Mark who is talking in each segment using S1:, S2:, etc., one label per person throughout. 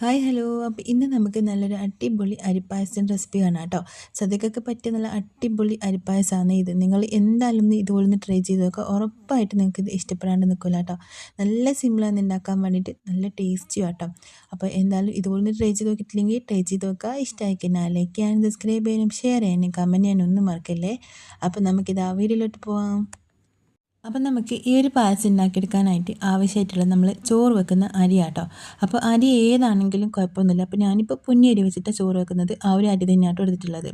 S1: Hi hello അപ്പോൾ ഇന്ന് നമുക്ക് നല്ലൊരു അടിപൊളി അരിപ്പായസം റെസിപ്പി കാണാം കേട്ടോ. സദ്യക്കൊക്കെ പറ്റിയ നല്ല അടിപൊളി അരിപ്പായസമാണ് ഇത്. നിങ്ങൾ എന്തായാലും ഒന്ന് ഇതുപോലെ ഒന്ന് ട്രൈ ചെയ്ത് നോക്കുക ഉറപ്പായിട്ട് നിങ്ങൾക്ക് ഇത് ഇഷ്ടപ്പെടാണ്ട് നിൽക്കില്ല കേട്ടോ. നല്ല സിമ്പിളാണ് ഉണ്ടാക്കാൻ വേണ്ടിയിട്ട് നല്ല ടേസ്റ്റി കേട്ടോ അപ്പോൾ എന്തായാലും ഇതുപോലെ ഒന്ന് ട്രൈ ചെയ്ത് നോക്കിയിട്ടില്ലെങ്കിൽ ട്രൈ ചെയ്ത് നോക്കുക. ഇഷ്ടമായി കഴിഞ്ഞാൽ ലൈക്ക് ചെയ്യാനും സബ്സ്ക്രൈബ് ചെയ്യാനും ഷെയർ ചെയ്യാനും കമന്റ് ചെയ്യാനും ഒന്നും മറക്കല്ലേ? അപ്പോൾ നമുക്കിത് ആ വീഡിയോയിലോട്ട് പോവാം. അപ്പം നമുക്ക് ഈ ഒരു പായസം ഉണ്ടാക്കിയെടുക്കാനായിട്ട് ആവശ്യമായിട്ടുള്ള നമ്മൾ ചോറ് വെക്കുന്ന അരിയാട്ടോ. അപ്പോൾ അരി ഏതാണെങ്കിലും കുഴപ്പമൊന്നുമില്ല. അപ്പോൾ ഞാനിപ്പോൾ പൊന്നി അരി വെച്ചിട്ട് ചോറ് വെക്കുന്നത്. ആ ഒരു അരി തന്നെയാട്ടോ എടുത്തിട്ടുള്ളത്.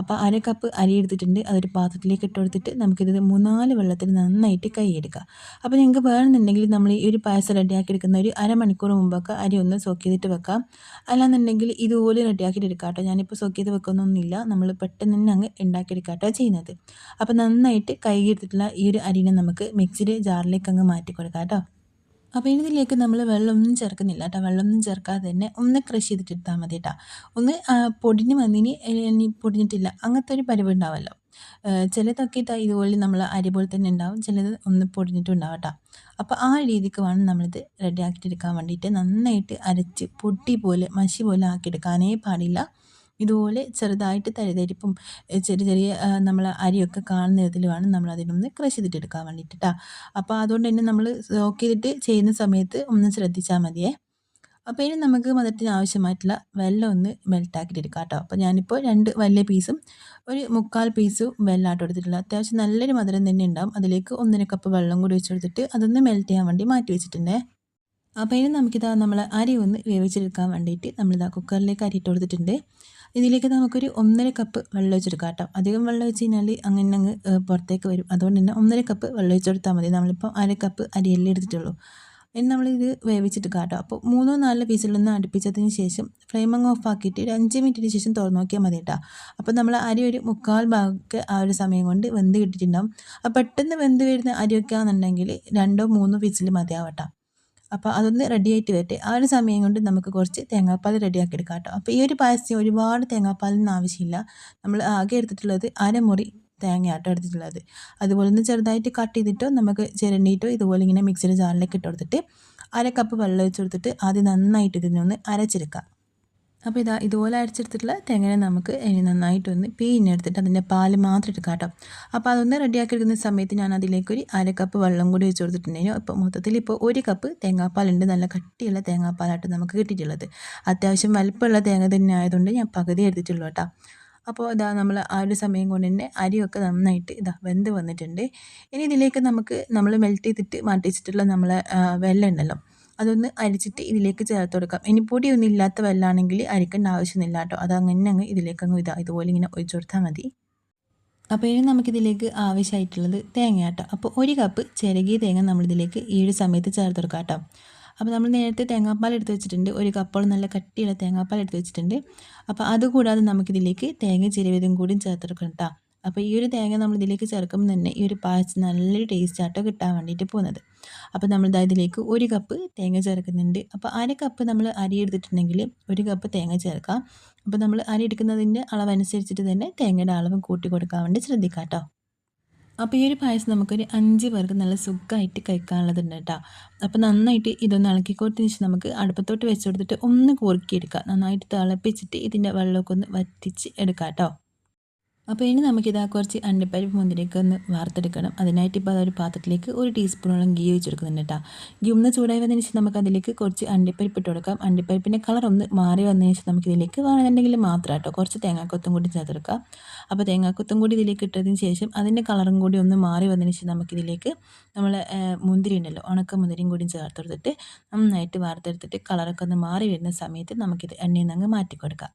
S1: അപ്പോൾ അര കപ്പ് അരി എടുത്തിട്ടുണ്ട്. അതൊരു പാത്രത്തിലേക്ക് ഇട്ട് കൊടുത്തിട്ട് നമുക്കിത് മൂന്നാൽ വെള്ളത്തിൽ നന്നായിട്ട് കൈയെടുക്കാം. അപ്പോൾ നിങ്ങൾക്ക് വേണമെന്നുണ്ടെങ്കിൽ നമ്മൾ ഈ ഒരു പായസം റെഡിയാക്കി എടുക്കുന്ന ഒരു അരമണിക്കൂർ മുമ്പൊക്കെ അരി ഒന്ന് സോക്ക് ചെയ്തിട്ട് വെക്കാം. അല്ലാന്നുണ്ടെങ്കിൽ ഇതുപോലെ റെഡിയാക്കിയിട്ട് എടുക്കാം കേട്ടോ ഞാനിപ്പോൾ സോക്ക് ചെയ്ത് വെക്കുന്നൊന്നുമില്ല. നമ്മൾ പെട്ടെന്ന് തന്നെ അങ്ങ് ഉണ്ടാക്കിയെടുക്കാട്ടോ ചെയ്യുന്നത്. അപ്പോൾ നന്നായിട്ട് കൈ എടുത്തിട്ടുള്ള ഈ ഒരു അരിനെ നമുക്ക് മിക്സിയുടെ ജാറിലേക്ക് അങ്ങ് മാറ്റി കൊടുക്കാം കേട്ടോ. അപ്പോൾ ഇതിലേക്ക് നമ്മൾ വെള്ളമൊന്നും ചേർക്കുന്നില്ല കേട്ടോ. വെള്ളമൊന്നും ചേർക്കാതെ തന്നെ ഒന്ന് ക്രഷ് ചെയ്തിട്ടെടുത്താൽ മതി കേട്ടോ. ഒന്ന് പൊടിഞ്ഞ് വന്നിനി പൊടിഞ്ഞിട്ടില്ല. അങ്ങനത്തെ ഒരു പരിവ് ഉണ്ടാവുമല്ലോ ചിലതൊക്കെ ഇതുപോലെ നമ്മൾ അരി പോലെ തന്നെ ഉണ്ടാവും. ചിലത് ഒന്ന് പൊടിഞ്ഞിട്ടുണ്ടാവും കേട്ടോ. അപ്പോൾ ആ രീതിക്ക് വേണം നമ്മളിത് റെഡി ആക്കിയിട്ടെടുക്കാൻ വേണ്ടിയിട്ട് നന്നായിട്ട് അരച്ച് പൊട്ടി പോലെ മഷി പോലെ ആക്കിയെടുക്കാനേ പാടില്ല. ഇതുപോലെ ചെറുതായിട്ട് തരിതരിപ്പും ചെറിയ ചെറിയ നമ്മൾ അരിയൊക്കെ കാണുന്ന വിധത്തിൽ വേണം നമ്മൾ അതിനൊന്ന് ക്രഷ് ചെയ്തിട്ട് എടുക്കാൻ വേണ്ടിയിട്ട്. അപ്പോൾ അതുകൊണ്ട് തന്നെ നമ്മൾ സോക്ക് ചെയ്തിട്ട് ചെയ്യുന്ന സമയത്ത് ഒന്ന് ശ്രദ്ധിച്ചാൽ മതിയേ. അപ്പോൾ ഇനി നമുക്ക് മധുരത്തിന് ആവശ്യമായിട്ടുള്ള വെള്ളം ഒന്ന് മെൽട്ടാക്കിയിട്ട് എടുക്കാം കേട്ടോ അപ്പോൾ ഞാനിപ്പോൾ രണ്ട് വലിയ പീസും ഒരു മുക്കാൽ പീസും വെള്ളമായിട്ട് എടുത്തിട്ടുള്ള അത്യാവശ്യം നല്ലൊരു മധുരം തന്നെ ഉണ്ടാവും. അതിലേക്ക് ഒന്നര കപ്പ് വെള്ളം കൂടി വെച്ച് കൊടുത്തിട്ട് അതൊന്ന് മെൽറ്റ് ചെയ്യാൻ വേണ്ടി മാറ്റി വെച്ചിട്ടുണ്ടേ. അപ്പോൾ ഇനി നമുക്കിതാ നമ്മൾ അരി ഒന്ന് വേവിച്ചെടുക്കാൻ വേണ്ടിയിട്ട് നമ്മളിതാ കുക്കറിലേക്ക് അരിയിട്ട് കൊടുത്തിട്ടുണ്ട്. ഇതിലേക്ക് നമുക്കൊരു ഒന്നര കപ്പ് വെള്ളം ഒഴിച്ചെടുക്കാം കേട്ടോ. അധികം വെള്ളം ഒഴിച്ച് കഴിഞ്ഞാൽ അങ്ങനെ അങ്ങ് പുറത്തേക്ക് വരും. അതുകൊണ്ട് തന്നെ ഒന്നര കപ്പ് വെള്ളം ഒഴിച്ചെടുത്താൽ മതി. നമ്മളിപ്പോൾ അര കപ്പ് അരിയല്ലേ എടുത്തിട്ടുള്ളൂ. ഇനി നമ്മളിത് വേവിച്ചിട്ട് കാട്ടോ. അപ്പോൾ മൂന്നോ നാലോ പീസിലൊന്ന് അടുപ്പിച്ചതിന് ശേഷം ഫ്ലെയിം അങ്ങ് ഓഫ് ആക്കിയിട്ട് ഒരു അഞ്ച് മിനിറ്റിന് ശേഷം തുറന്നു നോക്കിയാൽ മതി കേട്ടോ. അപ്പോൾ നമ്മൾ അരി ഒരു മുക്കാൽ ഭാഗമൊക്കെ ആ ഒരു സമയം കൊണ്ട് വെന്ത് കിട്ടിയിട്ടുണ്ടാവും. അപ്പോൾ പെട്ടെന്ന് വെന്ത് വരുന്ന അരിയൊക്കെ ആണെന്നുണ്ടെങ്കിൽ രണ്ടോ മൂന്നോ പീസിൽ മതിയാവട്ടോ അപ്പോൾ അതൊന്ന് റെഡിയായിട്ട് വരട്ടെ. ആ ഒരു സമയം കൊണ്ട് നമുക്ക് കുറച്ച് തേങ്ങാപ്പാൽ റെഡിയാക്കി എടുക്കാം കേട്ടോ. അപ്പോൾ ഈ ഒരു പായസത്തിന് ഒരുപാട് തേങ്ങാപ്പാലൊന്നും ആവശ്യമില്ല. നമ്മൾ ആകെ എടുത്തിട്ടുള്ളത് അരമുറി തേങ്ങയാട്ടോ എടുത്തിട്ടുള്ളത്. അതുപോലെ ഒന്ന് ചെറുതായിട്ട് കട്ട് ചെയ്തിട്ടോ നമുക്ക് ചിരണ്ടിയിട്ടോ ഇതുപോലെ ഇങ്ങനെ മിക്സിയുടെ ജാറിലേക്ക് ഇട്ട് കൊടുത്തിട്ട് അര കപ്പ് വെള്ളം ഒഴിച്ച് കൊടുത്തിട്ട് ആദ്യം നന്നായിട്ട് ഇതിനൊന്ന് അരച്ചെടുക്കാം. അപ്പോൾ ഇതാ ഇതുപോലെ അരച്ചെടുത്തിട്ടുള്ള തേങ്ങനെ നമുക്ക് ഇനി നന്നായിട്ടൊന്ന് പീനെടുത്തിട്ട് അതിന്റെ പാൽ മാത്രം എടുക്കാം കേട്ടോ. അപ്പോൾ അതൊന്ന് റെഡിയാക്കി എടുക്കുന്ന സമയത്ത് ഞാൻ അതിലേക്കൊരു അര കപ്പ് വെള്ളം കൂടി വെച്ച് കൊടുത്തിട്ടുണ്ടായിരുന്നു. അപ്പോൾ മൊത്തത്തിൽ ഇപ്പോൾ ഒരു കപ്പ് തേങ്ങാപ്പാലുണ്ട്. നല്ല കട്ടിയുള്ള തേങ്ങാപ്പാലായിട്ട് നമുക്ക് കിട്ടിയിട്ടുള്ളത്. അത്യാവശ്യം വലുപ്പമുള്ള തേങ്ങ തന്നെ ആയതുകൊണ്ട് ഞാൻ പകുതി എടുത്തിട്ടുള്ളൂ കേട്ടോ. അപ്പോൾ ഇതാ നമ്മൾ ആ ഒരു സമയം കൊണ്ട് തന്നെ അരിയൊക്കെ നന്നായിട്ട് ഇതാ വെന്ത് വന്നിട്ടുണ്ട്. ഇനി ഇതിലേക്ക് നമുക്ക് നമ്മൾ മെൽറ്റ് ചെയ്തിട്ട് മാറ്റിച്ചിട്ടുള്ള നമ്മളെ വെള്ളം ഉണ്ടല്ലോ അതൊന്ന് അരിച്ചിട്ട് ഇതിലേക്ക് ചേർത്ത് കൊടുക്കാം. ഇനി പൊടിയൊന്നും ഇല്ലാത്ത വെള്ളമാണെങ്കിൽ അരിക്കേണ്ട ആവശ്യമൊന്നുമില്ല കേട്ടോ. അത് അങ്ങനെ അങ്ങ് ഇതിലേക്ക് അങ്ങ് ഇതാ. ഇതുപോലെ ഇങ്ങനെ ഒഴിച്ചു കൊടുത്താൽ മതി. അപ്പോൾ ഇനി നമുക്കിതിലേക്ക് ആവശ്യമായിട്ടുള്ളത് തേങ്ങ കേട്ടോ. അപ്പോൾ ഒരു കപ്പ് ചിരകിയ തേങ്ങ നമ്മളിതിലേക്ക് ഏഴ് സമയത്ത് ചേർത്ത് കൊടുക്കാം കേട്ടോ. അപ്പോൾ നമ്മൾ നേരത്തെ തേങ്ങാപ്പാൽ എടുത്ത് വെച്ചിട്ടുണ്ട്. ഒരു കപ്പോളം നല്ല കട്ടിയുള്ള തേങ്ങാപ്പാൽ എടുത്ത് വെച്ചിട്ടുണ്ട്. അപ്പോൾ അതുകൂടാതെ നമുക്കിതിലേക്ക് തേങ്ങ ചിരവിയതും കൂടി ചേർത്തെടുക്കണം കേട്ടോ. അപ്പോൾ ഈ ഒരു തേങ്ങ നമ്മൾ ഇതിലേക്ക് ചേർക്കുമ്പോൾ തന്നെ ഈ ഒരു പായസം നല്ലൊരു ടേസ്റ്റ് ആട്ടോ കിട്ടാൻ വേണ്ടിയിട്ട് പോകുന്നത്. അപ്പോൾ നമ്മൾ ഇതാ ഇതിലേക്ക് ഒരു കപ്പ് തേങ്ങ ചേർക്കുന്നുണ്ട്. അപ്പോൾ അര കപ്പ് നമ്മൾ അരി എടുത്തിട്ടുണ്ടെങ്കിൽ ഒരു കപ്പ് തേങ്ങ ചേർക്കാം. അപ്പോൾ നമ്മൾ അരി എടുക്കുന്നതിന്റെ അളവനുസരിച്ചിട്ട് തന്നെ തേങ്ങയുടെ അളവ് കൂട്ടി കൊടുക്കാൻ വേണ്ടി ശ്രദ്ധിക്കാം കേട്ടോ. അപ്പോൾ ഈ ഒരു പായസം നമുക്കൊരു അഞ്ച് പേർക്ക് നല്ല സുഖമായിട്ട് കഴിക്കാനുള്ളതുണ്ട് കേട്ടോ. അപ്പോൾ നന്നായിട്ട് ഇതൊന്ന് ഇളക്കി കൊടുത്തതിന് ശേഷം നമുക്ക് അടുപ്പത്തോട്ട് വെച്ച് കൊടുത്തിട്ട് ഒന്ന് കുറുക്കിയെടുക്കാം. നന്നായിട്ട് തിളപ്പിച്ചിട്ട് ഇതിന്റെ വെള്ളമൊക്കെ ഒന്ന് വറ്റിച്ച് എടുക്കാം കേട്ടോ. അപ്പോൾ ഇനി നമുക്കിതാ കുറച്ച് അണ്ടിപ്പരിപ്പ് മുന്തിരിയൊക്കെ ഒന്ന് വാർത്തെടുക്കണം അതിനായിട്ട് ഇപ്പോൾ അതൊരു പാത്രത്തിലേക്ക് ഒരു ടീസ്പൂണോളം ഗീ വെച്ചെടുക്കുന്നുണ്ട് കേട്ടോ. ഗീ ഒന്ന് ചൂടായി വന്നതിന് ശേഷം നമുക്ക് അതിലേക്ക് കുറച്ച് അണ്ടിപ്പരിപ്പ് ഇട്ട് കൊടുക്കാം. അണ്ടിപ്പരിപ്പിന്റെ കളർ ഒന്ന് മാറി വന്നതിന് ശേഷം നമുക്ക് ഇതിലേക്ക് വേണമെന്നുണ്ടെങ്കിൽ മാത്രം കേട്ടോ. കുറച്ച് തേങ്ങാക്കൊത്തും കൂടി ചേർത്തെടുക്കാം അപ്പോൾ തേങ്ങാക്കൊത്തും കൂടി ഇതിലേക്ക് ഇട്ടതിന് ശേഷം അതിന്റെ കളറും കൂടി ഒന്ന് മാറി വന്നതിന് ശേഷം നമുക്കിതിലേക്ക് നമ്മൾ മുന്തിരി ഉണ്ടല്ലോ ഉണക്ക മുന്തിരിയും കൂടി ചേർത്തെടുത്തിട്ട് നന്നായിട്ട് വാർത്തെടുത്തിട്ട് കളറൊക്കെ ഒന്ന് മാറി വരുന്ന സമയത്ത് നമുക്കിത് എണ്ണയിൽ നിന്ന് മാറ്റി കൊടുക്കാം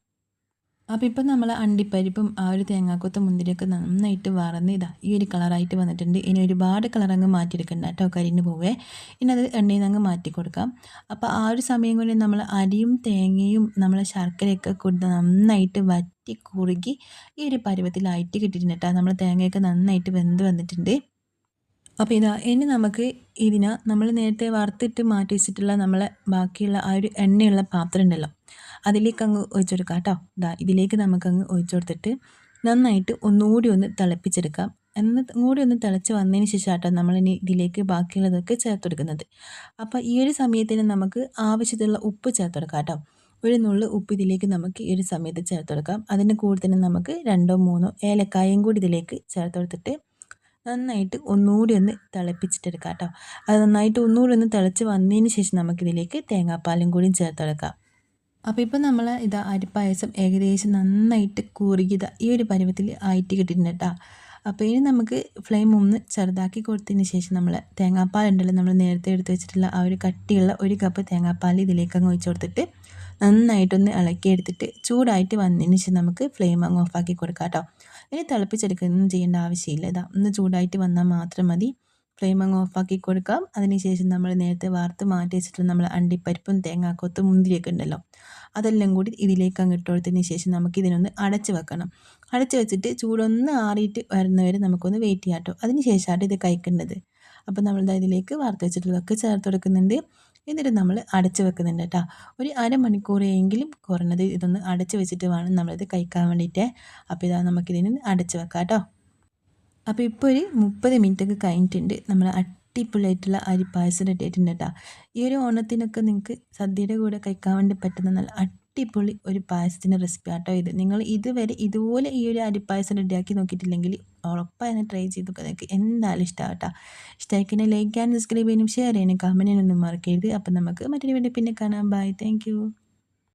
S1: അപ്പോൾ ഇപ്പം നമ്മൾ അണ്ടിപ്പരിപ്പും ആ ഒരു തേങ്ങാക്കൊത്ത മുന്തിരിയൊക്കെ നന്നായിട്ട് വറന്ന് ഇതാ ഈ ഒരു കളറായിട്ട് വന്നിട്ടുണ്ട്. ഇനി ഒരുപാട് കളറങ്ങ് മാറ്റിയെടുക്കണ്ട കേട്ടോ കരിഞ്ഞ് പോവേ. ഇനി അത് എണ്ണയിൽ നിന്ന് അങ്ങ് മാറ്റി കൊടുക്കാം. അപ്പോൾ ആ ഒരു സമയം കൊണ്ട് നമ്മൾ അരിയും തേങ്ങയും നമ്മൾ ശർക്കരയൊക്കെ കൊടുത്ത് നന്നായിട്ട് വറ്റി കുറുകി ഈ ഒരു പരുവത്തിലായിട്ട് കിട്ടിയിട്ടുണ്ട് കേട്ടോ. നമ്മൾ തേങ്ങയൊക്കെ നന്നായിട്ട് വെന്ത് വന്നിട്ടുണ്ട്. അപ്പോൾ ഇതാ ഇനി നമുക്ക് ഇതിന് നമ്മൾ നേരത്തെ വറുത്തിട്ട് മാറ്റി വെച്ചിട്ടുള്ള നമ്മളെ ബാക്കിയുള്ള ആ ഒരു എണ്ണയുള്ള പാത്രം ഉണ്ടല്ലോ അതിലേക്ക് അങ്ങ് ഒഴിച്ചു കൊടുക്കാം കേട്ടോ. ഇതാ ഇതിലേക്ക് നമുക്കങ്ങ് ഒഴിച്ചു കൊടുത്തിട്ട് നന്നായിട്ട് ഒന്നുകൂടി ഒന്ന് തിളപ്പിച്ചെടുക്കാം. എന്ന് കൂടി ഒന്ന് തിളച്ച് വന്നതിന് ശേഷം കേട്ടോ നമ്മളിനി ഇതിലേക്ക് ബാക്കിയുള്ളതൊക്കെ ചേർത്ത് കൊടുക്കുന്നത്. അപ്പോൾ ഈ ഒരു സമയത്തിന് നമുക്ക് ആവശ്യത്തിലുള്ള ഉപ്പ് ചേർത്ത് കൊടുക്കാം കേട്ടോ. ഒരു നുള്ളു ഉപ്പ് ഇതിലേക്ക് നമുക്ക് ഈ ഒരു സമയത്ത് ചേർത്ത് കൊടുക്കാം. അതിന് കൂടെ തന്നെ നമുക്ക് രണ്ടോ മൂന്നോ ഏലക്കായും കൂടി ഇതിലേക്ക് ചേർത്ത് കൊടുത്തിട്ട് നന്നായിട്ട് ഒന്നുകൂടി ഒന്ന് തിളപ്പിച്ചിട്ടെടുക്കാം കേട്ടോ അത് നന്നായിട്ട് ഒന്നുകൂടി ഒന്ന് തിളച്ച് വന്നതിന് ശേഷം നമുക്കിതിലേക്ക് തേങ്ങാപ്പാലും കൂടി ചേർത്തെടുക്കാം. അപ്പോൾ ഇപ്പോൾ നമ്മൾ ഇതാ അരിപ്പായസം ഏകദേശം നന്നായിട്ട് കുറുകിത ഈ ഒരു പരുവത്തിൽ ആയിട്ട് കിട്ടിയിട്ടുണ്ട് കേട്ടോ. അപ്പോൾ ഇനി നമുക്ക് ഫ്ലെയിം ഒന്ന് ചെറുതാക്കി കൊടുത്തതിന് ശേഷം നമ്മൾ തേങ്ങാപ്പാൽ ഉണ്ടല്ലോ നമ്മൾ നേരത്തെ എടുത്ത് വെച്ചിട്ടുള്ള ആ ഒരു കട്ടിയുള്ള ഒരു കപ്പ് തേങ്ങാപ്പാൽ ഇതിലേക്ക് അങ്ങ് ഒഴിച്ചു കൊടുത്തിട്ട് നന്നായിട്ടൊന്ന് ഇളക്കി എടുത്തിട്ട് ചൂടായിട്ട് വന്നതിന് ശേഷം നമുക്ക് ഫ്ലെയിം അങ്ങ് ഓഫാക്കി കൊടുക്കാം കേട്ടോ ഇനി തിളപ്പിച്ചെടുക്കുകയൊന്നും ചെയ്യേണ്ട ആവശ്യമില്ല. ഇതാ ഒന്ന് ചൂടായിട്ട് വന്നാൽ മാത്രം മതി. ഫ്ലെയിം അങ്ങ് ഓഫാക്കി കൊടുക്കാം. അതിനുശേഷം നമ്മൾ നേരത്തെ വാർത്ത് മാറ്റി വെച്ചിട്ടുള്ള നമ്മൾ അണ്ടിപ്പരിപ്പും തേങ്ങാക്കൊത്തും മുന്തിരിയൊക്കെ ഉണ്ടല്ലോ അതെല്ലാം കൂടി ഇതിലേക്ക് അങ്ങ് ഇട്ട് കൊടുത്തതിന് ശേഷം നമുക്ക് ഇതിനൊന്ന് അടച്ച് വെക്കണം. അടച്ച് വെച്ചിട്ട് ചൂടൊന്ന് ആറിയിട്ട് വരുന്നവരെ നമുക്കൊന്ന് വെയിറ്റ് ചെയ്യാം കേട്ടോ. അതിന് ശേഷമാണ് ഇത് കഴിക്കേണ്ടത്. അപ്പോൾ നമ്മൾ ഇതിലേക്ക് വാർത്ത് വെച്ചിട്ടുള്ളതൊക്കെ ചേർത്ത് കൊടുക്കുന്നുണ്ട്. എന്നിട്ട് നമ്മൾ അടച്ചു വെക്കുന്നുണ്ട് കേട്ടോ ഒരു അരമണിക്കൂറെങ്കിലും കുറഞ്ഞത് ഇതൊന്ന് അടച്ചു വെച്ചിട്ട് വേണം നമ്മളിത് കഴിക്കാൻ വേണ്ടിയിട്ട്. അപ്പോൾ ഇതാ നമുക്കിതിന് അടച്ചു വെക്കാം കേട്ടോ അപ്പോൾ ഇപ്പോൾ ഒരു മുപ്പത് മിനിറ്റൊക്കെ കഴിഞ്ഞിട്ടുണ്ട്. നമ്മൾ അടിപൊളിയായിട്ടുള്ള അരിപ്പായസം റെഡി ആയിട്ടുണ്ട് കേട്ടോ ഈ ഒരു ഓണത്തിനൊക്കെ നിങ്ങൾക്ക് സദ്യയുടെ കൂടെ കഴിക്കാൻ വേണ്ടി പറ്റുന്ന നല്ല അടിപൊളി ഒരു പായസത്തിന്റെ റെസിപ്പി ആട്ടോ ഇത്. നിങ്ങൾ ഇതുവരെ ഇതുപോലെ ഈ ഒരു അരിപ്പായസം റെഡിയാക്കി നോക്കിയിട്ടില്ലെങ്കിൽ ഉറപ്പായി ട്രൈ ചെയ്ത് നിങ്ങൾക്ക് എന്തായാലും ഇഷ്ടമാട്ടോ ഇഷ്ടമായിക്കിനെ ലൈക്ക് ആൻഡ് സബ്സ്ക്രൈബ് ചെയ്യാനും ഷെയർ ചെയ്യാനും കമന്റിനൊന്നും മറക്കരുത്. അപ്പം നമുക്ക് മറ്റൊരു വീഡിയോ പിന്നെ കാണാം. Bye thank